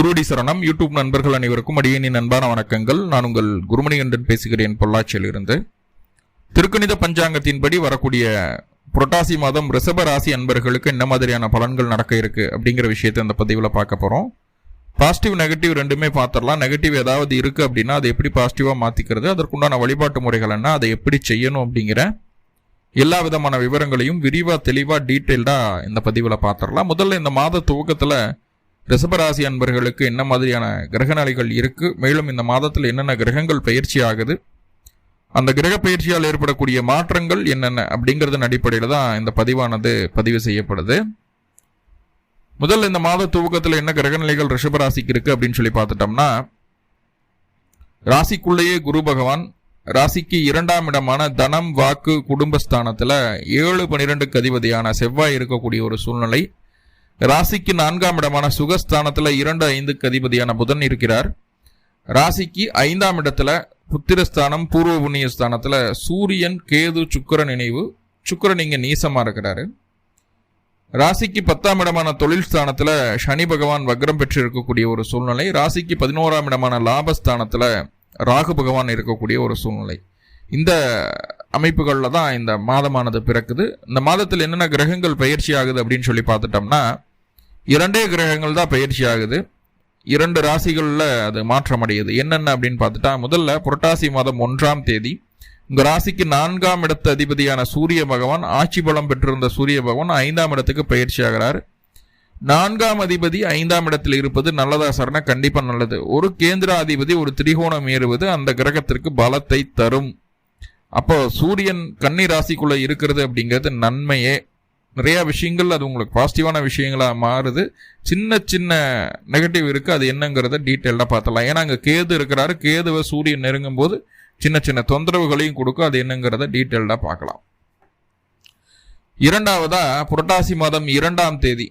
குருடி சரணம். யூடியூப் நண்பர்கள் அனைவருக்கும் அடியேனின் அன்பான வணக்கங்கள். நான் உங்கள் குருமணிகண்டன் பேசுகிறேன் பொள்ளாச்சியிலிருந்து. திருக்கணித பஞ்சாங்கத்தின்படி வரக்கூடிய புரட்டாசி மாதம் ரிஷப ராசி அன்பர்களுக்கு என்ன மாதிரியான பலன்கள் நடக்க இருக்கு அப்படிங்கிற விஷயத்தை இந்த பதிவில் பார்க்க போகிறோம் பாசிட்டிவ் நெகட்டிவ் ரெண்டுமே பார்த்துடலாம். நெகட்டிவ் ஏதாவது இருக்குது அப்படின்னா அதை எப்படி பாசிட்டிவாக மாற்றிக்கிறது அதற்குண்டான வழிபாட்டு முறைகள் என்ன? அதை எப்படி செய்யணும் அப்படிங்கிற எல்லா விதமான விவரங்களையும் விரிவாக தெளிவாக டீட்டெயில்டாக இந்த பதிவில் பார்த்துடலாம். முதல்ல இந்த மாத துவக்கத்தில் ரிஷபராசி அன்பர்களுக்கு என்ன மாதிரியான கிரகநிலைகள் இருக்குது மேலும் இந்த மாதத்தில் என்னென்ன கிரகங்கள் பயிற்சி ஆகுது? அந்த கிரக பயிற்சியால் ஏற்படக்கூடிய மாற்றங்கள் என்னென்ன? அப்படிங்கிறதன் அடிப்படையில் தான் இந்த பதிவானது பதிவு செய்யப்படுது. முதல்ல இந்த மாத துவக்கத்தில் என்ன கிரகநிலைகள் ரிஷபராசிக்கு இருக்குது அப்படின்னு சொல்லி பார்த்துட்டோம்னா ராசிக்குள்ளேயே குரு பகவான் ராசிக்கு இரண்டாம் இடமான தனம் வாக்கு குடும்பஸ்தானத்தில் ஏழு பனிரெண்டுக்கு அதிபதியான செவ்வாய் இருக்கக்கூடிய ஒரு சூழ்நிலை. ராசிக்கு நான்காம் இடமான சுகஸ்தானத்தில் இரண்டு ஐந்துக்கு அதிபதியான புதன் இருக்கிறார். ராசிக்கு ஐந்தாம் இடத்துல புத்திரஸ்தானம் பூர்வ புண்ணிய ஸ்தானத்தில் சூரியன் கேது சுக்கர நினைவு சுக்கரன் இங்கே நீசமாக இருக்கிறாரு. ராசிக்கு பத்தாம் இடமான தொழில் ஸ்தானத்தில் சனி பகவான் வக்ரம் பெற்று இருக்கக்கூடிய ஒரு சூழ்நிலை. ராசிக்கு பதினோராம் இடமான லாபஸ்தானத்தில் ராகு பகவான் இருக்கக்கூடிய ஒரு சூழ்நிலை. இந்த அமைப்புகளில் தான் இந்த மாதமானது பிறக்குது. இந்த மாதத்தில் என்னென்ன கிரகங்கள் பயிற்சி ஆகுது அப்படின்னு சொல்லி பார்த்துட்டோம்னா இரண்டே கிரகங்கள் தான் பயிற்சி ஆகுது. இரண்டு ராசிகளில் அது மாற்றம் அடையுது. என்னென்ன அப்படின்னு பார்த்துட்டா முதல்ல புரட்டாசி மாதம் ஒன்றாம் தேதி உங்கள் ராசிக்கு நான்காம் இடத்து அதிபதியான சூரிய பகவான் ஆட்சி பலம் பெற்றிருந்த சூரிய பகவான் ஐந்தாம் இடத்துக்கு பயிற்சி ஆகிறார். நான்காம் அதிபதி ஐந்தாம் இடத்தில் இருப்பது நல்லதா சரணா கண்டிப்பாக நல்லது. ஒரு கேந்திர அதிபதி ஒரு திரிகோணம் ஏறுவது அந்த கிரகத்திற்கு பலத்தை தரும். அப்போ சூரியன் கன்னி ராசிக்குள்ளே இருக்கிறது அப்படிங்கிறது நன்மையே. நிறைய விஷயங்கள் அது உங்களுக்கு பாசிட்டிவான விஷயங்களாக மாறுது. சின்ன சின்ன நெகட்டிவ் இருக்குது அது என்னங்கிறத டீட்டெயிலாக பார்த்தலாம் ஏன்னா அங்கே கேது இருக்கிறாரு. கேதுவை சூரியன் நெருங்கும் போது சின்ன சின்ன தொந்தரவுகளையும் கொடுக்கும். அது என்னங்கிறத டீட்டெயில்டாக பார்க்கலாம். இரண்டாவதா புரட்டாசி மாதம் இரண்டாம் தேதி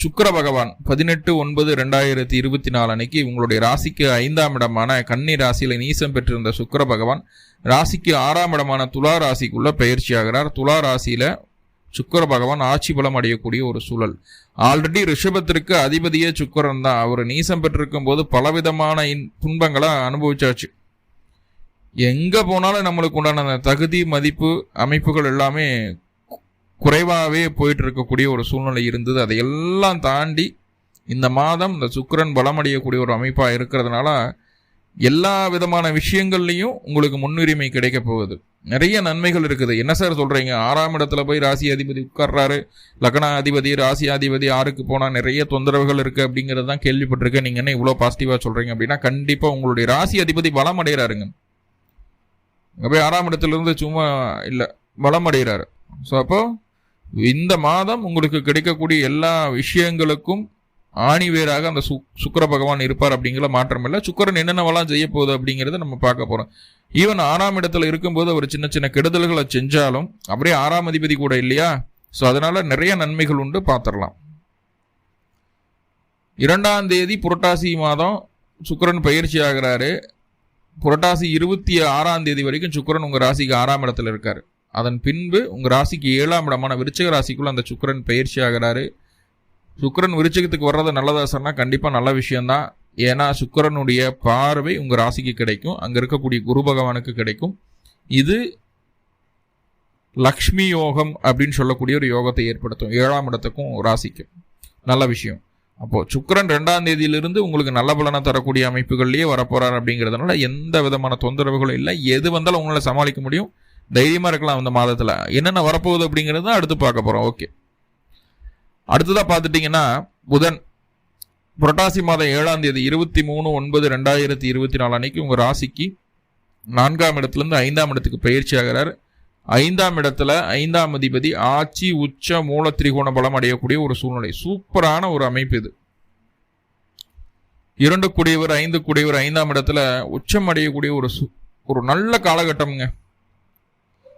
சுக்கர பகவான் பதினெட்டு ஒன்பது ரெண்டாயிரத்தி இருபத்தி நாலு அன்னைக்கு உங்களுடைய ராசிக்கு ஐந்தாம் இடமான கன்னி ராசியில நீசம் பெற்றிருந்த சுக்கர பகவான் ராசிக்கு ஆறாம் இடமான துலா ராசிக்குள்ள பயிற்சி ஆகிறார். துலா ராசியில சுக்கர பகவான் ஆட்சி பலம் அடையக்கூடிய ஒரு சூழல். ஆல்ரெடி ரிஷபத்திற்கு அதிபதியே சுக்கரன் தான். அவர் நீசம் பெற்றிருக்கும் போது பலவிதமான துன்பங்களை அனுபவிச்சாச்சு. எங்க போனாலும் நம்மளுக்கு உண்டான தகுதி மதிப்பு அமைப்புகள் எல்லாமே குறைவாகவே போயிட்டு இருக்கக்கூடிய ஒரு சூழ்நிலை இருந்தது. அதையெல்லாம் தாண்டி இந்த மாதம் இந்த சுக்கரன் பலமடையக்கூடிய ஒரு அமைப்பாக இருக்கிறதுனால எல்லா விதமான விஷயங்கள்லையும் உங்களுக்கு முன்னுரிமை கிடைக்க போகுது. நிறைய நன்மைகள் இருக்குது. என்ன சார் சொல்கிறீங்க ஆறாம் இடத்துல போய் ராசி அதிபதி உட்கார்றாரு. லக்னா அதிபதி ராசி அதிபதி ஆறுக்கு போனால் நிறைய தொந்தரவுகள் இருக்குது அப்படிங்கிறது தான் கேள்விப்பட்டிருக்கேன். நீங்கள் என்ன இவ்வளோ பாசிட்டிவாக சொல்கிறீங்க அப்படின்னா கண்டிப்பாக உங்களுடைய ராசி அதிபதி பலம் அடைகிறாருங்க. அங்கே போய் ஆறாம் இடத்துலேருந்து சும்மா இல்லை பலம் அடைகிறாரு. ஸோ அப்போது இந்த மாதம் உங்களுக்கு கிடைக்கக்கூடிய எல்லா விஷயங்களுக்கும் ஆணிவேராக அந்த சு சுக்கர பகவான் இருப்பார் அப்படிங்கிற மாற்றம் இல்லை சுக்கரன் என்னென்னவெல்லாம் செய்ய போகுது அப்படிங்கிறத நம்ம பார்க்க போகிறோம் ஈவன் ஆறாம் இடத்துல இருக்கும்போது அவர் சின்ன சின்ன கெடுதல்களை செஞ்சாலும் அப்படியே ஆறாம் அதிபதி கூட இல்லையா? ஸோ அதனால நிறைய நன்மைகள் உண்டு. பார்த்துடலாம். இரண்டாம் தேதி புரட்டாசி மாதம் சுக்கரன் பயிற்சி ஆகிறாரு. புரட்டாசி இருபத்தி ஆறாம் தேதி வரைக்கும் சுக்கரன் உங்கள் ராசிக்கு ஆறாம் இடத்துல இருக்கார். அதன் பின்பு உங்கள் ராசிக்கு ஏழாம் இடமான விருச்சக ராசிக்குள்ள அந்த சுக்கரன் பயிற்சி ஆகிறாரு. சுக்கரன் விருச்சகத்துக்கு வர்றது நல்லதா சொன்னால் கண்டிப்பாக நல்ல விஷயம்தான். ஏன்னா சுக்கரனுடைய பார்வை உங்கள் ராசிக்கு கிடைக்கும். அங்கே இருக்கக்கூடிய குரு பகவானுக்கு கிடைக்கும். இது லக்ஷ்மி யோகம் அப்படின்னு சொல்லக்கூடிய ஒரு யோகத்தை ஏற்படுத்தும். ஏழாம் இடத்துக்கும் ராசிக்கும் நல்ல விஷயம். அப்போது சுக்கரன் ரெண்டாம் தேதியிலிருந்து உங்களுக்கு நல்ல பலனை தரக்கூடிய அமைப்புகள்லேயே வரப்போகிறார் அப்படிங்கிறதுனால எந்த விதமான தொந்தரவுகளும் இல்லை. எது வந்தாலும் உங்களால் சமாளிக்க முடியும். தைரியமாக இருக்கலாம் அந்த மாதத்தில். என்னென்ன வரப்போகுது அப்படிங்கிறது அடுத்து பார்க்க போகிறோம் ஓகே அடுத்ததாக பார்த்துட்டிங்கன்னா புதன் புரட்டாசி மாதம் ஏழாம் தேதி இருபத்தி மூணு ஒன்பது ரெண்டாயிரத்தி இருபத்தி நாலு அன்னைக்கு உங்கள் ராசிக்கு நான்காம் இடத்துலேருந்து ஐந்தாம் இடத்துக்கு பயிற்சி ஆகிறார். ஐந்தாம் இடத்துல ஐந்தாம் அதிபதி ஆட்சி உச்ச மூல திரிகோண பலம் அடையக்கூடிய ஒரு சூழ்நிலை. சூப்பரான ஒரு அமைப்பு இது. இரண்டு குடியவர் ஐந்து குடியவர் ஐந்தாம் இடத்துல உச்சம் அடையக்கூடிய ஒரு ஒரு நல்ல காலகட்டம்ங்க.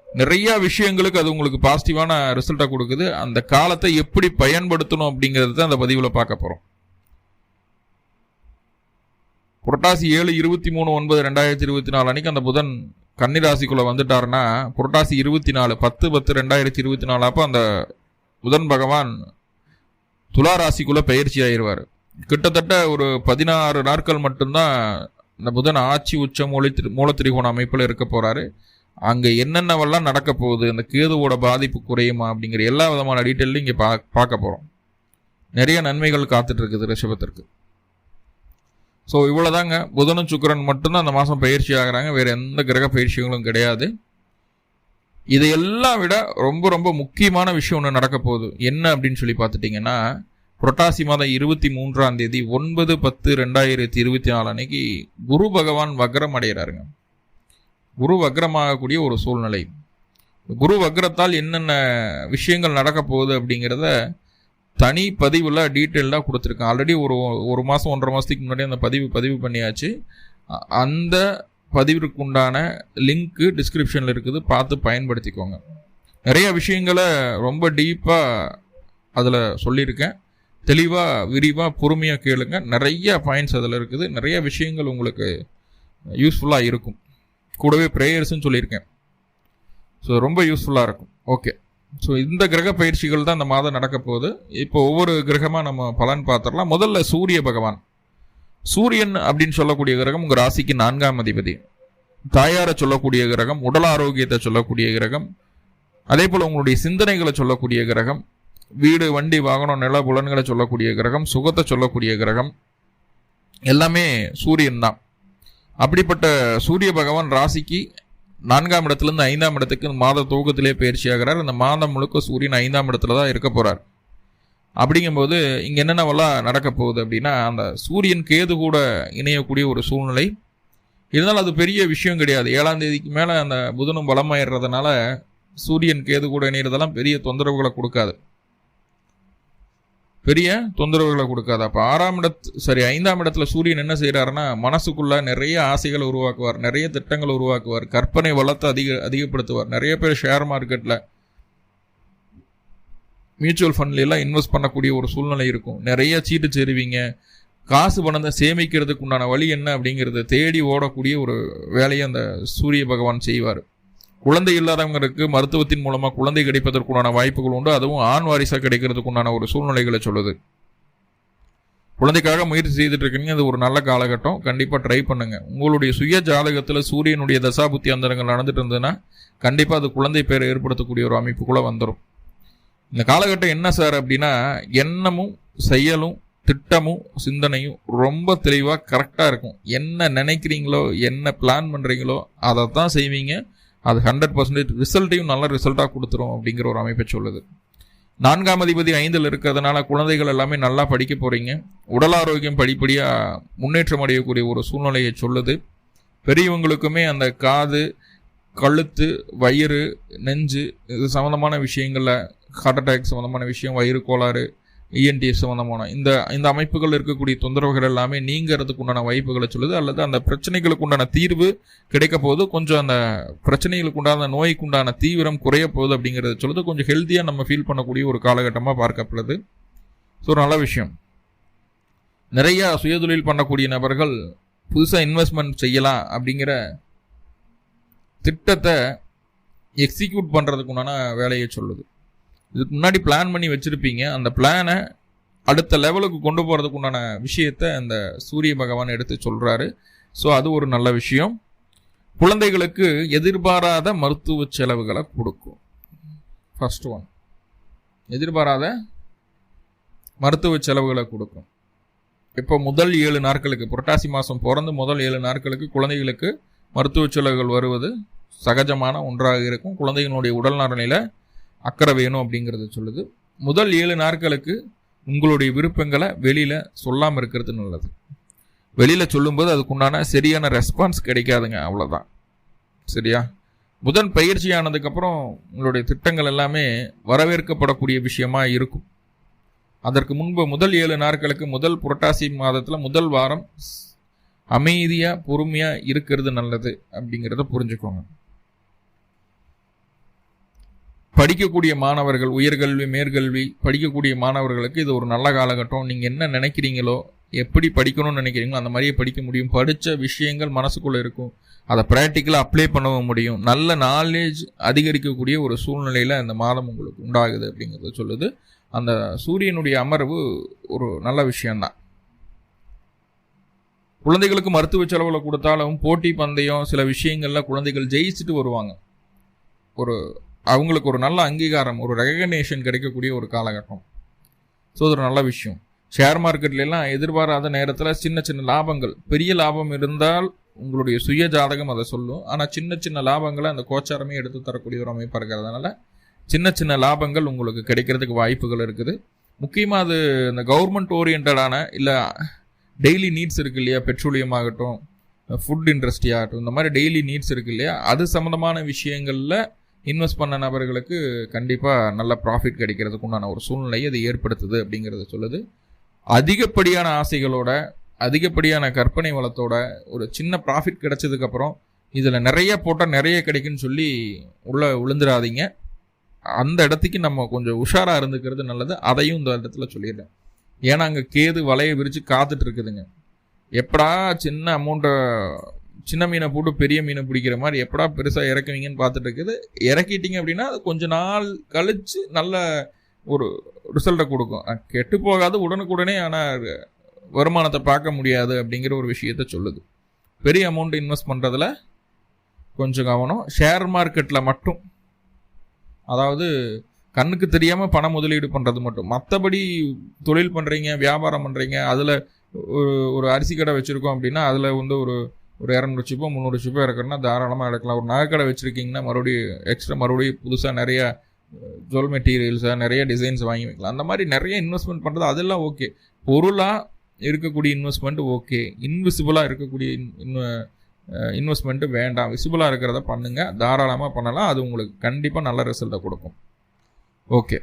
நிறைய விஷயங்களுக்கு அது உங்களுக்கு பாசிட்டிவான ரிசல்ட்டை கொடுக்குது. அந்த காலத்தை எப்படி பயன்படுத்தணும் அப்படிங்கிறது அந்த பதிவில் பார்க்க போகிறோம் புரட்டாசி ஏழு இருபத்தி மூணு ஒன்பது ரெண்டாயிரத்தி இருபத்தி நாலு அன்னைக்கு அந்த புதன் கன்னிராசிக்குள்ளே வந்துட்டாருன்னா புரட்டாசி இருபத்தி நாலு பத்து பத்து ரெண்டாயிரத்தி இருபத்தி நாலு அப்போ அந்த புதன் பகவான் துலா ராசிக்குள்ளே பயிற்சி ஆயிடுவார். கிட்டத்தட்ட ஒரு பதினாறு நாட்கள் மட்டும்தான் இந்த புதன் ஆட்சி உச்ச மூல திரு மூலத்திரிகோண அமைப்பில் இருக்க போகிறாரு அங்கே என்னென்னவெல்லாம் நடக்க போகுது அந்த கேதுவோட பாதிப்பு குறையுமா அப்படிங்கிற எல்லா விதமான டீட்டெயிலும் இங்கே பா பார்க்க போகிறோம் நிறைய நன்மைகள் காத்துட்டு இருக்குது ரிஷபத்திற்கு. ஸோ இவ்வளோதாங்க புதனும் சுக்கரன் மட்டும்தான் அந்த மாதம் பயிற்சி ஆகிறாங்க. வேறு எந்த கிரக பயிற்சிகளும் கிடையாது. இதையெல்லாம் விட ரொம்ப ரொம்ப முக்கியமான விஷயம் ஒன்று நடக்க போகுது. என்ன அப்படின்னு சொல்லி பார்த்துட்டிங்கன்னா புரட்டாசி மாதம் இருபத்தி மூன்றாம் தேதி ஒன்பது பத்து ரெண்டாயிரத்தி இருபத்தி நாலு அன்னைக்கு குரு பகவான் வக்ரம் அடைகிறாருங்க குரு வக்ரமாகக்கூடிய ஒரு சூழ்நிலை. குரு வக்ரத்தால் என்னென்ன விஷயங்கள் நடக்க போகுது அப்படிங்கிறத தனி பதிவில் டீட்டெயில்டாக கொடுத்துருக்கேன் ஆல்ரெடி ஒரு ஒரு மாதம் ஒன்றரை மாதத்துக்கு முன்னாடி அந்த பதிவு பதிவு பண்ணியாச்சு. அந்த பதிவிற்கு உண்டான லிங்க்கு டிஸ்கிரிப்ஷனில் இருக்குது. பார்த்து பயன்படுத்திக்கோங்க. நிறைய விஷயங்களை ரொம்ப டீப்பாக அதில் சொல்லியிருக்கேன். தெளிவாக விரிவாக பொறுமையாக கேளுங்க. நிறைய பாயிண்ட்ஸ் அதில் இருக்குது. நிறைய விஷயங்கள் உங்களுக்கு யூஸ்ஃபுல்லாக இருக்கும். கூடவே ப்ரேயர்ஸ்னு சொல்லியிருக்கேன். ஸோ ரொம்ப யூஸ்ஃபுல்லாக இருக்கும். ஓகே ஸோ இந்த கிரக பயிற்சிகள் தான் இந்த மாதம் நடக்க போகுது. இப்போ ஒவ்வொரு கிரகமாக நம்ம பலன் பார்த்துடலாம். முதல்ல சூரிய பகவான். சூரியன் அப்படின்னு சொல்லக்கூடிய கிரகம் உங்கள் ராசிக்கு நான்காம் அதிபதி. தாயாரை சொல்லக்கூடிய கிரகம் உடல் ஆரோக்கியத்தை சொல்லக்கூடிய கிரகம் அதே போல் உங்களுடைய சிந்தனைகளை சொல்லக்கூடிய கிரகம் வீடு வண்டி வாகனம் நில புலன்களை சொல்லக்கூடிய கிரகம் சுகத்தை சொல்லக்கூடிய கிரகம் எல்லாமே சூரியன் தான். அப்படிப்பட்ட சூரிய பகவான் ராசிக்கு நான்காம் இடத்துலேருந்து ஐந்தாம் இடத்துக்கு மாத துவக்கத்திலே பயிற்சி ஆகிறார் அந்த மாதம் முழுக்க சூரியன் ஐந்தாம் இடத்துல தான் இருக்க போகிறார் அப்படிங்கும்போது இங்கே என்னென்னவெல்லாம் நடக்க போகுது அப்படின்னா அந்த சூரியன் கேது கூட இணையக்கூடிய ஒரு சூழ்நிலை. இருந்தாலும் அது பெரிய விஷயம் கிடையாது. ஏழாம் தேதிக்கு மேலே அந்த புதனும் பலமாயிடுறதுனால சூரியன் கேது கூட இணையிறதெல்லாம் பெரிய தொந்தரவுகளை கொடுக்காது. பெரிய தொந்தரவுகளை கொடுக்காது. அப்போ ஆறாம் இடத்து சரி ஐந்தாம் இடத்துல சூரியன் என்ன செய்கிறாருன்னா மனசுக்குள்ள நிறைய ஆசைகளை உருவாக்குவார் நிறைய திட்டங்களை உருவாக்குவார் கற்பனை வளத்தை அதிக அதிகப்படுத்துவார். நிறைய பேர் ஷேர் மார்க்கெட்டில் மியூச்சுவல் ஃபண்ட்லாம் இன்வெஸ்ட் பண்ணக்கூடிய ஒரு சூழ்நிலை இருக்கும். நிறைய சீட்டு சேருவீங்க. காசு பணத்தை சேமிக்கிறதுக்கு உண்டான வழி என்ன அப்படிங்கிறத தேடி ஓடக்கூடிய ஒரு வேலையை அந்த சூரிய பகவான் செய்வார். குழந்தை இல்லாதவங்களுக்கு மருத்துவத்தின் மூலமாக குழந்தை கிடைப்பதற்குண்டான வாய்ப்புகள் உண்டு. அதுவும் ஆண் வாரிசாக கிடைக்கிறதுக்குண்டான ஒரு சூழ்நிலைகளை சொல்லுது. குழந்தைக்காக முயற்சி செய்துட்டு இருக்கீங்க. அது ஒரு நல்ல காலகட்டம். கண்டிப்பாக ட்ரை பண்ணுங்க. உங்களுடைய சுய ஜாதகத்தில் சூரியனுடைய தசாபுத்தி அந்தரங்கள் நடந்துட்டு இருந்ததுன்னா கண்டிப்பாக அது குழந்தை பேரை ஏற்படுத்தக்கூடிய ஒரு அமைப்புக்குள்ளே வந்துடும் இந்த காலகட்டம் என்ன சார் அப்படின்னா எண்ணமும் செயலும் திட்டமும் சிந்தனையும் ரொம்ப தெளிவாக கரெக்டாக இருக்கும். என்ன நினைக்கிறீங்களோ என்ன பிளான் பண்ணுறீங்களோ அதை தான் செய்வீங்க. அது ஹண்ட்ரட் பர்சன்டேஜ் ரிசல்ட்டையும் நல்ல ரிசல்ட்டாக கொடுத்துரும் அப்படிங்கிற ஒரு அமைப்பை சொல்லுது. நான்காம் அதிபதி ஐந்தில் இருக்கிறதுனால குழந்தைகள் எல்லாமே நல்லா படிக்க போகிறீங்க உடல் ஆரோக்கியம் படிப்படியாக முன்னேற்றம் அடையக்கூடிய ஒரு சூழ்நிலையை சொல்லுது. பெரியவங்களுக்குமே அந்த காது கழுத்து வயிறு நெஞ்சு இது சம்மந்தமான விஷயங்களில் ஹார்ட் அட்டாக் சம்மந்தமான விஷயம் வயிறு கோளாறு இஎன்டி சம்மந்தமான இந்த இந்த அமைப்புகள் இருக்கக்கூடிய தொந்தரவுகள் எல்லாமே நீங்கிறதுக்கு உண்டான வாய்ப்புகளை சொல்லுது அல்லது அந்த பிரச்சனைகளுக்கு உண்டான தீர்வு கிடைக்க போது கொஞ்சம் அந்த பிரச்சனைகளுக்கு உண்டான நோய்க்கு உண்டான தீவிரம் குறைய போகுது அப்படிங்கிறத சொல்லுது. கொஞ்சம் ஹெல்த்தியாக நம்ம ஃபீல் பண்ணக்கூடிய ஒரு காலகட்டமாக பார்க்கப்படுது. ஸோ ஒரு நல்ல விஷயம். நிறையா சுயதொழில் பண்ணக்கூடிய நபர்கள் புதுசாக இன்வெஸ்ட்மெண்ட் செய்யலாம் அப்படிங்கிற திட்டத்தை எக்ஸிக்யூட் பண்ணுறதுக்கு உண்டான வேலையை சொல்லுது. இதுக்கு முன்னாடி பிளான் பண்ணி வச்சுருப்பீங்க. அந்த பிளானை அடுத்த லெவலுக்கு கொண்டு போகிறதுக்கு உண்டான விஷயத்தை அந்த சூரிய பகவான் எடுத்து சொல்கிறாரு ஸோ அது ஒரு நல்ல விஷயம். குழந்தைகளுக்கு எதிர்பாராத மருத்துவ செலவுகளை கொடுக்கும். ஃபர்ஸ்ட் ஒன் எதிர்பாராத மருத்துவ செலவுகளை கொடுக்கும். இப்போ முதல் ஏழு நாட்களுக்கு புரட்டாசி மாதம் பிறந்து முதல் ஏழு நாட்களுக்கு குழந்தைகளுக்கு மருத்துவ செலவுகள் வருவது சகஜமான ஒன்றாக இருக்கும். குழந்தைகளுடைய உடல் நலனில் அக்கறை வேணும் அப்படிங்கிறத சொல்லுது. முதல் ஏழு நாட்களுக்கு உங்களுடைய விருப்பங்களை வெளியில் சொல்லாமல் இருக்கிறது நல்லது. வெளியில் சொல்லும்போது அதுக்குண்டான சரியான ரெஸ்பான்ஸ் கிடைக்காதுங்க அவ்வளோதான் சரியா? புதன் பயிற்சி ஆனதுக்கப்புறம் உங்களுடைய திட்டங்கள் எல்லாமே வரவேற்கப்படக்கூடிய விஷயமா இருக்கும். அதற்கு முன்பு முதல் ஏழு நாட்களுக்கு முதல் புரட்டாசி மாதத்தில் முதல் வாரம் அமைதியாக பொறுமையாக இருக்கிறது நல்லது அப்படிங்கிறத புரிஞ்சுக்கோங்க. படிக்கக்கூடிய மாணவர்கள் உயர்கல்வி மேற்கல்வி படிக்கக்கூடிய மாணவர்களுக்கு இது ஒரு நல்ல காலகட்டம். நீங்கள் என்ன நினைக்கிறீங்களோ எப்படி படிக்கணும்னு நினைக்கிறீங்களோ அந்த மாதிரியே படிக்க முடியும். படித்த விஷயங்கள் மனசுக்குள்ளே இருக்கும். அதை ப்ராக்டிக்கலாக அப்ளை பண்ணவும் முடியும். நல்ல நாலேஜ் அதிகரிக்கக்கூடிய ஒரு சூழ்நிலையில் அந்த மாதம் உங்களுக்கு உண்டாகுது அப்படிங்கிறத சொல்லுது. அந்த சூரியனுடைய அமர்வு ஒரு நல்ல விஷயந்தான் குழந்தைகளுக்கு மருத்துவ செலவில் கொடுத்தாலும் போட்டி பந்தயம் சில விஷயங்களில் குழந்தைகள் ஜெயிச்சுட்டு வருவாங்க. ஒரு அவங்களுக்கு ஒரு நல்ல அங்கீகாரம் ஒரு ரெகக்னேஷன் கிடைக்கக்கூடிய ஒரு காலகட்டம். ஸோ அது ஒரு நல்ல விஷயம். ஷேர் மார்க்கெட்லாம் எதிர்பாராத நேரத்தில் சின்ன சின்ன லாபங்கள். பெரிய லாபம் இருந்தால் உங்களுடைய சுய ஜாதகம் அதை சொல்லும். ஆனால் சின்ன சின்ன லாபங்களை அந்த கோச்சாரமே எடுத்து தரக்கூடிய ஒரு அமைப்பாக இருக்கிறதுனால சின்ன சின்ன லாபங்கள் உங்களுக்கு கிடைக்கிறதுக்கு வாய்ப்புகள் இருக்குது. முக்கியமாக அது இந்த கவர்மெண்ட் ஓரியன்டான இல்லை டெய்லி நீட்ஸ் இருக்கு இல்லையா? பெட்ரோலியம் ஆகட்டும் ஃபுட் இண்டஸ்ட்ரி ஆகட்டும் இந்த மாதிரி டெய்லி நீட்ஸ் இருக்கு இல்லையா? அது சம்மந்தமான விஷயங்களில் இன்வெஸ்ட் பண்ண நபர்களுக்கு கண்டிப்பாக நல்ல ப்ராஃபிட் கிடைக்கிறதுக்கு உண்டான ஒரு சூழ்நிலையை அது ஏற்படுத்துது அப்படிங்கிறத சொல்லுது. அதிகப்படியான ஆசைகளோட அதிகப்படியான கற்பனை வளத்தோட ஒரு சின்ன ப்ராஃபிட் கிடைச்சதுக்கப்புறம் இதில் நிறைய போட்டால் நிறைய கிடைக்குன்னு சொல்லி உள்ளே விழுந்துடாதீங்க. அந்த இடத்துக்கு நம்ம கொஞ்சம் உஷாராக இருந்துக்கிறது நல்லது. அதையும் இந்த இடத்துல சொல்லிடுறேன். ஏன்னா அங்கே கேது வலையை விரித்து காத்துட்டு இருக்குதுங்க. எப்படா சின்ன அமௌண்ட்டை சின்ன மீனை போட்டு பெரிய மீனை பிடிக்கிற மாதிரி எப்படா பெருசாக இறக்குவீங்கன்னு பார்த்துட்டு இருக்குது இறக்கிட்டீங்க அப்படின்னா அது கொஞ்ச நாள் கழித்து நல்ல ஒரு ரிசல்ட்டை கொடுக்கும். கெட்டு போகாது உடனுக்குடனே ஆனால் வருமானத்தை பார்க்க முடியாது அப்படிங்கிற ஒரு விஷயத்த சொல்லுது. பெரிய அமௌண்ட் இன்வெஸ்ட் பண்ணுறதுல கொஞ்சம் கவனம். ஷேர் மார்க்கெட்டில் மட்டும். அதாவது கண்ணுக்கு தெரியாமல் பண முதலீடு பண்ணுறது மட்டும். மற்றபடி தொழில் பண்ணுறீங்க வியாபாரம் பண்ணுறீங்க அதில் ஒரு ஒரு அரிசி கடை வச்சுருக்கோம் அப்படின்னா அதில் வந்து ஒரு ஒரு இரநூறு சிப்போ முந்நூறு சிப்போ இறக்கணும்னா தாராளமாக எடுக்கலாம். ஒரு நகைக்கடை வச்சுருக்கீங்கன்னா மறுபடியும் எக்ஸ்ட்ரா மறுபடியும் புதுசாக நிறைய ஜுவல் மெட்டீரியல்ஸாக நிறைய டிசைன்ஸ் வாங்கி வைக்கலாம். அந்த மாதிரி நிறைய இன்வெஸ்ட்மெண்ட் பண்ணுறது அதெல்லாம் ஓகே பொருளாக இருக்கக்கூடிய இன்வெஸ்ட்மெண்ட் ஓகே இன்விசிபிளாக இருக்கக்கூடிய இன்வெஸ்ட்மெண்ட்டு வேண்டாம். விசிபிளாக இருக்கிறத பண்ணுங்கள் தாராளமாக பண்ணலாம். அது உங்களுக்கு கண்டிப்பாக நல்ல ரிசல்ட்டை கொடுக்கும். ஓகே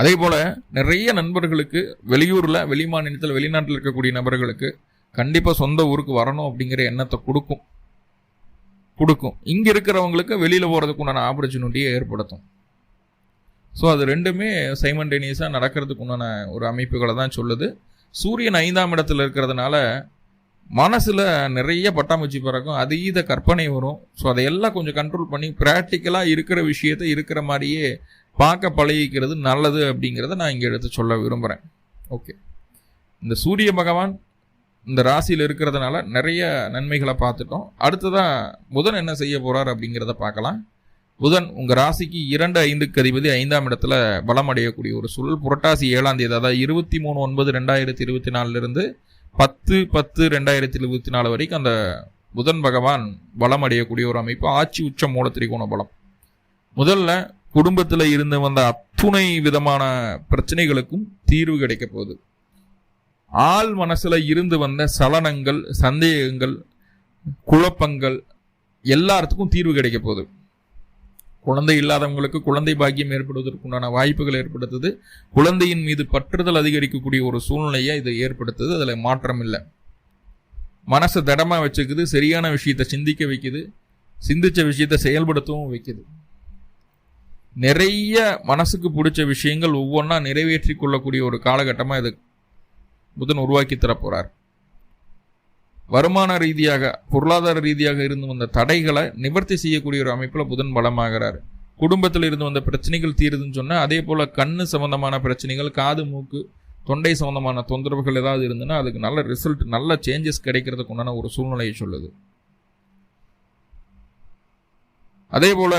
அதே போல் நிறைய நண்பர்களுக்கு வெளியூரில் வெளி மாநிலத்தில் வெளிநாட்டில் இருக்கக்கூடிய நபர்களுக்கு கண்டிப்பாக சொந்த ஊருக்கு வரணும் அப்படிங்கிற எண்ணத்தை கொடுக்கும். கொடுக்கும். இங்கே இருக்கிறவங்களுக்கு வெளியில் போகிறதுக்கு உண்டான ஆப்பர்ச்சுனிட்டியை ஏற்படுத்தும். ஸோ அது ரெண்டுமே சைமன்டேனியஸாக நடக்கிறதுக்கு உண்டான ஒரு அமைப்புகளை தான் சொல்லுது. சூரியன் ஐந்தாம் இடத்துல இருக்கிறதுனால மனசில் நிறைய பட்டாம்பூச்சி பிறக்கும் அதீத கற்பனை வரும். ஸோ அதையெல்லாம் கொஞ்சம் கண்ட்ரோல் பண்ணி ப்ராக்டிக்கலாக இருக்கிற விஷயத்தை இருக்கிற மாதிரியே பார்க்க பழகிக்கிறது நல்லது அப்படிங்கிறத நான் இங்கே எடுத்து சொல்ல விரும்புகிறேன் ஓகே இந்த சூரிய பகவான் இந்த ராசியில் இருக்கிறதுனால நிறைய நன்மைகளை பார்த்துட்டோம். அடுத்ததான் புதன் என்ன செய்ய போகிறார் அப்படிங்கிறத பார்க்கலாம். புதன் உங்கள் ராசிக்கு இரண்டு ஐந்துக்கு அதிபதி ஐந்தாம் இடத்துல பலம் அடையக்கூடிய ஒரு சூழல். புரட்டாசி ஏழாம் தேதி அதாவது இருபத்தி மூணு ஒன்பது ரெண்டாயிரத்தி இருபத்தி நாலுலேருந்து பத்து பத்து ரெண்டாயிரத்தி இருபத்தி நாலு வரைக்கும் அந்த புதன் பகவான் பலம் அடையக்கூடிய ஒரு அமைப்பு. ஆட்சி உச்ச மூல திரிகோண பலம். முதல்ல குடும்பத்தில் இருந்து வந்த அத்துணை விதமான பிரச்சனைகளுக்கும் தீர்வு கிடைக்க போகுது. ஆள் மனசுல இருந்து வந்த சலனங்கள் சந்தேகங்கள் குழப்பங்கள் எல்லாத்துக்கும் தீர்வு கிடைக்க போகுது. குழந்தை இல்லாதவங்களுக்கு குழந்தை பாக்கியம் ஏற்படுவதற்குண்டான வாய்ப்புகள் ஏற்படுத்துது. குழந்தையின் மீது பற்றுதல் அதிகரிக்கக்கூடிய ஒரு சூழ்நிலையை இது ஏற்படுத்துது. அதில் மாற்றம் இல்லை. மனசை தடமா வச்சுக்குது சரியான விஷயத்தை சிந்திக்க வைக்குது சிந்திச்ச விஷயத்தை செயல்படுத்தவும் வைக்குது. நிறைய மனசுக்கு பிடிச்ச விஷயங்கள் ஒவ்வொன்றா நிறைவேற்றி கொள்ளக்கூடிய ஒரு காலகட்டமாக இது புதன் உருவாக்கி தரப்போகிறார் வருமான ரீதியாக பொருளாதார ரீதியாக இருந்து வந்த தடைகளை நிவர்த்தி செய்யக்கூடிய ஒரு அமைப்பில் புதன் பலமாகிறார். குடும்பத்தில் இருந்து வந்த பிரச்சனைகள் தீருதுன்னு சொன்னால் அதே போல் கண்ணு சம்பந்தமான பிரச்சனைகள் காது மூக்கு தொண்டை சம்பந்தமான தொந்தரவுகள் ஏதாவது இருந்ததுன்னா அதுக்கு நல்ல ரிசல்ட் நல்ல சேஞ்சஸ் கிடைக்கிறதுக்கு உண்டான ஒரு சூழ்நிலையை சொல்லுது. அதே போல்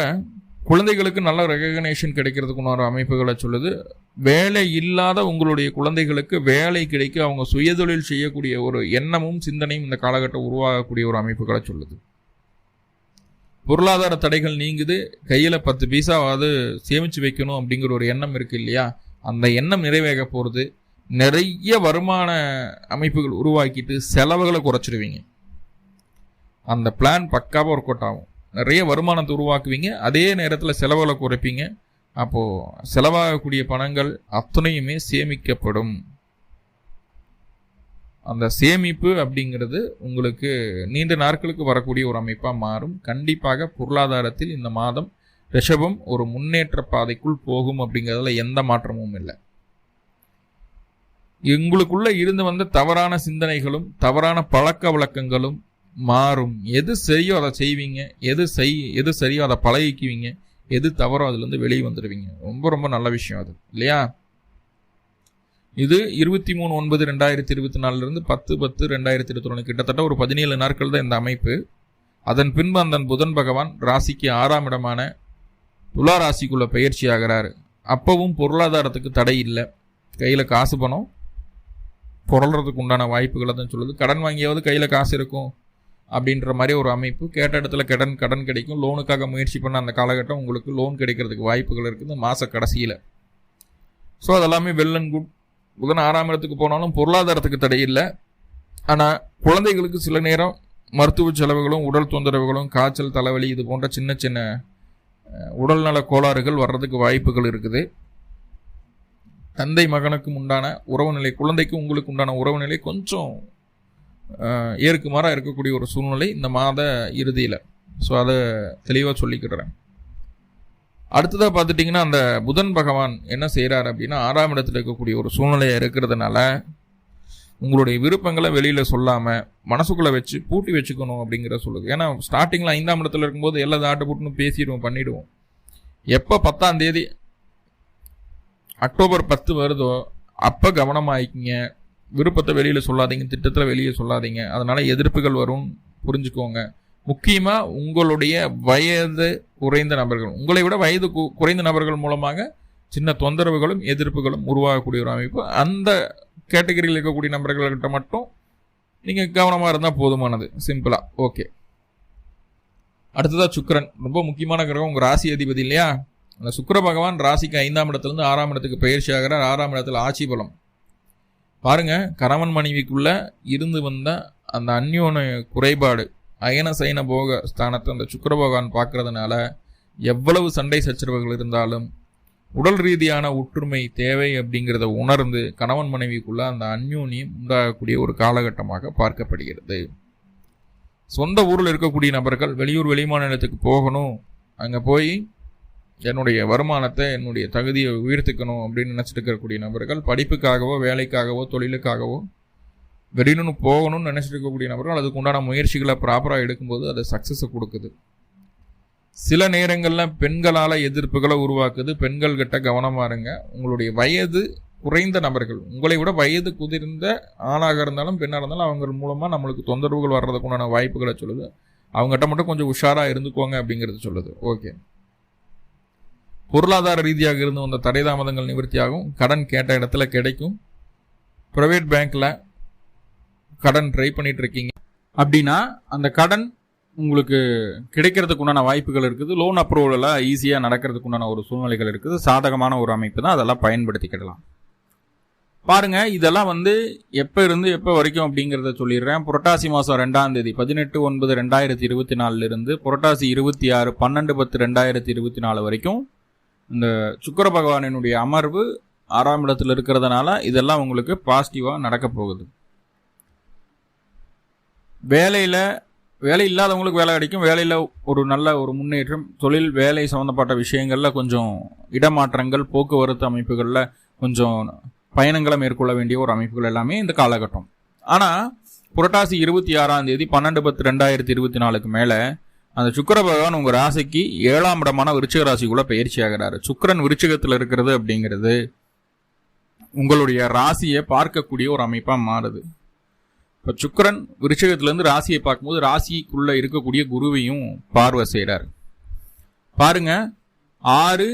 குழந்தைகளுக்கு நல்ல ரெகக்னேஷன் கிடைக்கிறதுக்குன்னு அமைப்புகளை சொல்லுது. வேலை இல்லாத உங்களுடைய குழந்தைகளுக்கு வேலை கிடைக்க அவங்க சுயதொழில் செய்யக்கூடிய ஒரு எண்ணமும் சிந்தனையும் இந்த காலகட்டம் உருவாகக்கூடிய ஒரு அமைப்புகளை சொல்லுது. பொருளாதார தடைகள் நீங்குது. கையில் பத்து பைசாவாவது சேமித்து வைக்கணும் அப்படிங்கிற ஒரு எண்ணம் இருக்கு இல்லையா? அந்த எண்ணம் நிறைவேக போகிறது நிறைய வருமான அமைப்புகள் உருவாக்கிட்டு செலவுகளை குறைச்சிடுவீங்க அந்த பிளான் பக்காவாக ஒர்க் அவுட் ஆகும். நிறைய வருமானத்தை உருவாக்குவீங்க. அதே நேரத்தில் செலவுகளை குறைப்பீங்க. அப்போது செலவாகக்கூடிய பணங்கள் அத்தனையுமே சேமிக்கப்படும். அந்த சேமிப்பு அப்படிங்கிறது உங்களுக்கு நீண்ட நாட்களுக்கு வரக்கூடிய ஒரு அமைப்பாக மாறும். கண்டிப்பாக பொருளாதாரத்தில் இந்த மாதம் ரிஷபம் ஒரு முன்னேற்ற பாதைக்குள் போகும் அப்படிங்கிறதுல எந்த மாற்றமும் இல்லை. எங்களுக்குள்ளே இருந்து வந்த தவறான சிந்தனைகளும் தவறான பழக்க வழக்கங்களும் மாறும். எது சரியோ அதை செய்வீங்க. எது செய் எது சரியோ அதை பழகிக்குவீங்க. எது தவறோ அதுலேருந்து வெளியே வந்துடுவீங்க. ரொம்ப ரொம்ப நல்ல விஷயம் அது. இல்லையா? இது இருபத்தி மூணு ஒன்பது ரெண்டாயிரத்தி இருபத்தி நாலுலேருந்து பத்து பத்து ரெண்டாயிரத்தி இருபத்தி ஒன்று. கிட்டத்தட்ட ஒரு பதினேழு நாட்கள் தான் இந்த அமைப்பு. அதன் பின்பு அந்த புதன் பகவான் ராசிக்கு ஆறாம் இடமான துலா ராசிக்குள்ள பயிற்சி ஆகிறாரு. அப்பவும் பொருளாதாரத்துக்கு தடை இல்லை. கையில் காசு பணம். புரள்றதுக்கு உண்டான வாய்ப்புகளை தான் சொல்லுது. கடன் வாங்கியாவது கையில் காசு இருக்கும். அப்படின்ற மாதிரி ஒரு அமைப்பு. கேட்ட இடத்துல கடன் கடன் கிடைக்கும். லோனுக்காக முயற்சி பண்ண அந்த காலகட்டம் உங்களுக்கு லோன் கிடைக்கிறதுக்கு வாய்ப்புகள் இருக்குது. மாத கடைசியில். ஸோ அதெல்லாமே வெல் அண்ட் குட் புதன் ஆறாம் இடத்துக்கு போனாலும் பொருளாதாரத்துக்கு தடை இல்லை. ஆனால் குழந்தைகளுக்கு சில நேரம் மருத்துவ செலவுகளும் உடல் தொந்தரவுகளும் காய்ச்சல் தலைவலி இது போன்ற சின்ன சின்ன உடல்நல கோளாறுகள் வர்றதுக்கு வாய்ப்புகள் இருக்குது. தந்தை மகனுக்கும் உண்டான உறவு நிலை குழந்தைக்கும் உங்களுக்கு உண்டான உறவு நிலை கொஞ்சம் ஏற்குமாறாக இருக்கக்கூடிய ஒரு சூழ்நிலை இந்த மாத இறுதியில். ஸோ அதை தெளிவாக சொல்லிக்கிடுறேன் அடுத்ததாக பார்த்துட்டிங்கன்னா அந்த புதன் பகவான் என்ன செய்கிறார் அப்படின்னா ஆறாம் இடத்துல இருக்கக்கூடிய ஒரு சூழ்நிலையாக இருக்கிறதுனால உங்களுடைய விருப்பங்களை வெளியில் சொல்லாமல் மனசுக்குள்ளே வச்சு பூட்டி வச்சுக்கணும் அப்படிங்கிற சொல்லுது. ஏன்னா ஸ்டார்டிங்கில் ஐந்தாம் இடத்துல இருக்கும்போது எல்லா ஆட்டு போட்டுன்னு பேசிடுவோம் பண்ணிவிடுவோம் எப்போ பத்தாம் தேதி அக்டோபர் பத்து வருதோ அப்போ கவனமாகிக்கிங்க விருப்பத்தை வெளியில் சொல்லாதீங்க திட்டத்தில் வெளியே சொல்லாதீங்க. அதனால் எதிர்ப்புகள் வரும் புரிஞ்சுக்கோங்க. முக்கியமாக உங்களுடைய வயது குறைந்த நபர்கள். உங்களை விட வயது குறைந்த நபர்கள் மூலமாக சின்ன தொந்தரவுகளும் எதிர்ப்புகளும் உருவாகக்கூடிய ஒரு அமைப்பு. அந்த கேட்டகரியில் இருக்கக்கூடிய நபர்கள்கிட்ட மட்டும் நீங்கள் கவனமாக இருந்தால் போதுமானது. சிம்பிளாக ஓகே. அடுத்ததாக சுக்கரன். ரொம்ப முக்கியமான கிரகம். உங்கள் ராசி அதிபதி இல்லையா? அந்த சுக்கர பகவான் ராசிக்கு ஐந்தாம் இடத்துலேருந்து ஆறாம் இடத்துக்கு பயிற்சி ஆகிறார். ஆறாம் இடத்துல ஆட்சி பலம். பாருங்கள் கணவன் மனைவிக்குள்ளே இருந்து வந்த அந்த அந்யோன குறைபாடு அயன சைன போக ஸ்தானத்தை அந்த சுக்கர பகவான் பார்க்கறதுனால எவ்வளவு சண்டை சச்சரவுகள் இருந்தாலும் உடல் ரீதியான ஒற்றுமை தேவை அப்படிங்கிறத உணர்ந்து கணவன் மனைவிக்குள்ளே அந்த அந்யோன்யம் உண்டாகக்கூடிய ஒரு காலகட்டமாக பார்க்கப்படுகிறது. சொந்த ஊரில் இருக்கக்கூடிய நபர்கள் வெளியூர் வெளிமாநிலத்துக்கு போகணும் அங்கே போய் என்னுடைய வருமானத்தை என்னுடைய தகுதியை உயர்த்துக்கணும் அப்படின்னு நினச்சிட்டு இருக்கக்கூடிய நபர்கள் படிப்புக்காகவோ வேலைக்காகவோ தொழிலுக்காகவோ வெளியூர்னு போகணும்னு நினச்சிட்டு இருக்கக்கூடிய நபர்கள் அதுக்கு உண்டான முயற்சிகளை ப்ராப்பராக எடுக்கும்போது அது சக்ஸஸை கொடுக்குது. சில நேரங்களில் பெண்களால் எதிர்ப்புகளை உருவாக்குது. பெண்கள் கிட்ட கவனமாக இருங்க உங்களுடைய வயது குறைந்த நபர்கள் உங்களை விட வயது குதிர்ந்த ஆணாக இருந்தாலும் பெண்ணாக இருந்தாலும் அவங்க மூலமாக நம்மளுக்கு தொந்தரவுகள் வர்றதுக்குண்டான வாய்ப்புகளை சொல்லுது. அவங்ககிட்ட மட்டும் கொஞ்சம் உஷாராக இருந்துக்கோங்க அப்படிங்கிறது சொல்லுது. ஓகே பொருளாதார ரீதியாக இருந்து வந்த தடை தாமதங்கள் நிவர்த்தியாகும். கடன் கேட்ட இடத்துல கிடைக்கும். ப்ரைவேட் பேங்க்கில் கடன் ட்ரை பண்ணிட்டு இருக்கீங்க அப்படின்னா அந்த கடன் உங்களுக்கு கிடைக்கிறதுக்கு உண்டான வாய்ப்புகள் இருக்குது. லோன் அப்ரூவலெல்லாம் ஈஸியாக நடக்கிறதுக்கு உண்டான ஒரு சூழ்நிலைகள் இருக்குது. சாதகமான ஒரு அமைப்பு தான் அதெல்லாம் பயன்படுத்திக்கிடலாம். பாருங்க இதெல்லாம் வந்து எப்போ இருந்து எப்போ வரைக்கும் அப்படிங்கிறத சொல்லிடுறேன். புரட்டாசி மாதம் ரெண்டாம் தேதி பதினெட்டு ஒன்பது ரெண்டாயிரத்தி இருபத்தி நாலுலேருந்து புரட்டாசி இருபத்தி ஆறு பன்னெண்டு பத்து ரெண்டாயிரத்தி இருபத்தி நாலு வரைக்கும் இந்த சுக்கர பகவானினுடைய அமர்வு ஆறாம் இடத்துல இருக்கிறதுனால இதெல்லாம் உங்களுக்கு பாசிட்டிவாக நடக்க போகுது. வேலையில் வேலை இல்லாதவங்களுக்கு வேலை கிடைக்கும். வேலையில் ஒரு நல்ல ஒரு முன்னேற்றம். தொழில் வேலை சம்மந்தப்பட்ட விஷயங்களில் கொஞ்சம் இடமாற்றங்கள் போக்குவரத்து அமைப்புகளில் கொஞ்சம் பயணங்களை மேற்கொள்ள வேண்டிய ஒரு அமைப்புகள் எல்லாமே இந்த காலகட்டம். ஆனால் புரட்டாசி இருபத்தி ஆறாம் தேதி பன்னெண்டு பத்து ரெண்டாயிரத்தி இருபத்தி நாலுக்கு மேலே அந்த சுக்கர பகவான் உங்கள் ராசிக்கு ஏழாம் இடமான விருச்சிக ராசிக்குள்ளே பயிற்சி ஆகிறாரு. சுக்கரன் விருச்சிகத்தில் இருக்கிறது அப்படிங்கிறது உங்களுடைய ராசியை பார்க்கக்கூடிய ஒரு அமைப்பாக மாறுது. இப்போ சுக்கரன் விருச்சகத்திலேருந்து ராசியை பார்க்கும்போது ராசிக்குள்ளே இருக்கக்கூடிய குருவையும் பார்வை செய்கிறார் பாருங்க ஆறு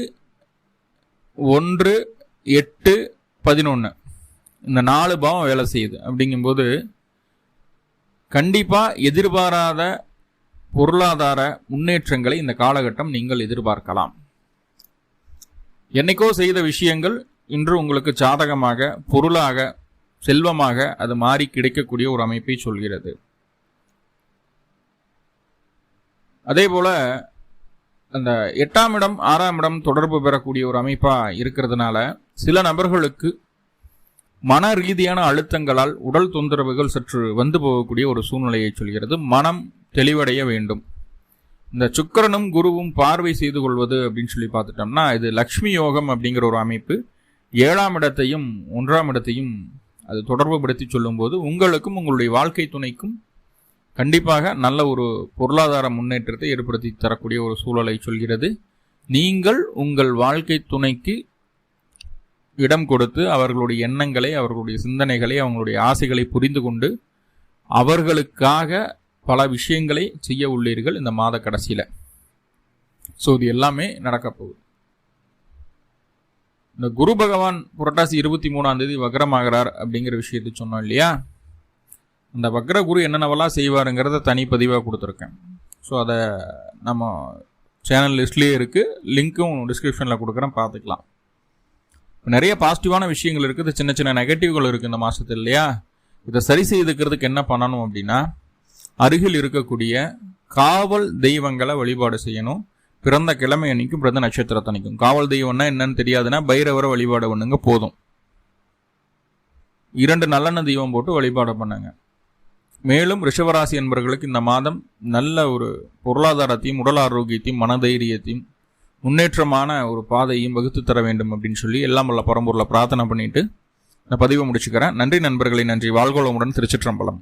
ஒன்று எட்டு பதினொன்று இந்த நாலு பாவம் வேலை செய்யுது. அப்படிங்கும்போது கண்டிப்பாக எதிர்பாராத பொருளாதார முன்னேற்றங்களை இந்த காலகட்டம் நீங்கள் எதிர்பார்க்கலாம். என்னைக்கோ செய்த விஷயங்கள் இன்று உங்களுக்கு சாதகமாக பொருளாக செல்வமாக அது மாறி கிடைக்கக்கூடிய ஒரு அமைப்பை சொல்கிறது. அதே போல அந்த எட்டாம் இடம் ஆறாம் இடம் தொடர்பு பெறக்கூடிய ஒரு அமைப்பாக இருக்கிறதுனால சில நபர்களுக்கு மன ரீதியான அழுத்தங்களால் உடல் தொந்தரவுகள் சற்று வந்து போகக்கூடிய ஒரு சூழ்நிலையை சொல்கிறது. மனம் தெளிவடைய வேண்டும். இந்த சுக்கரனும் குருவும் பார்வை செய்து கொள்வது அப்படின்னு சொல்லி பார்த்துட்டோம்னா இது லக்ஷ்மி யோகம் அப்படிங்கிற ஒரு அமைப்பு. ஏழாம் இடத்தையும் ஒன்றாம் இடத்தையும் அது தொடர்பு படுத்தி சொல்லும்போது உங்களுக்கும் உங்களுடைய வாழ்க்கை துணைக்கும் கண்டிப்பாக நல்ல ஒரு பொருளாதார முன்னேற்றத்தை ஏற்படுத்தி தரக்கூடிய ஒரு சூழலை சொல்கிறது. நீங்கள் உங்கள் வாழ்க்கை துணைக்கு இடம் கொடுத்து அவர்களுடைய எண்ணங்களை அவர்களுடைய சிந்தனைகளை அவங்களுடைய ஆசைகளை புரிந்து கொண்டு அவர்களுக்காக பல விஷயங்களை செய்ய உள்ளீர்கள் இந்த மாத கடைசியில். ஸோ இது எல்லாமே நடக்கப்போகுது இந்த குரு பகவான் புரட்டாசி இருபத்தி மூணாம் தேதி வக்ரமாகிறார் அப்படிங்கிற விஷயத்தை சொன்னோம் இல்லையா? அந்த வக்ர குரு என்னென்னவெல்லாம் செய்வாருங்கிறத தனிப்பதிவாக கொடுத்துருக்கேன். ஸோ அதை நம்ம சேனல் லிஸ்ட்லேயே இருக்குது லிங்க்கும் டிஸ்கிரிப்ஷனில் கொடுக்குறேன். பார்த்துக்கலாம். நிறைய பாசிட்டிவான விஷயங்கள் இருக்குது. சின்ன சின்ன நெகட்டிவ்கள் இருக்குது இந்த மாதத்தில் இல்லையா? இதை சரி செய்துக்கிறதுக்கு என்ன பண்ணணும் அப்படின்னா அருகில் இருக்கக்கூடிய காவல் தெய்வங்களை வழிபாடு செய்யணும். பிறந்த கிழமை அன்னைக்கும் பிறந்த நட்சத்திரத்தன்னைக்கும் காவல் தெய்வம்னா என்னன்னு தெரியாதுன்னா பைரவரை வழிபாடு பண்ணுங்க போதும். இரண்டு நல்லெண்ண தெய்வம் போட்டு வழிபாடு பண்ணுங்க. மேலும் ரிஷவராசி என்பவர்களுக்கு இந்த மாதம் நல்ல ஒரு பொருளாதாரத்தையும் உடல் ஆரோக்கியத்தையும் மனதைரியத்தையும் முன்னேற்றமான ஒரு பாதையும் வகுத்து தர வேண்டும் அப்படின்னு சொல்லி எல்லாம் உள்ள பரம்பூரில் பிரார்த்தனை பண்ணிட்டு இந்த பதிவை முடிச்சுக்கிறேன். நன்றி நண்பர்களை நன்றி. வாழ்கோளமுடன் திருச்சிற்றம்பலம்.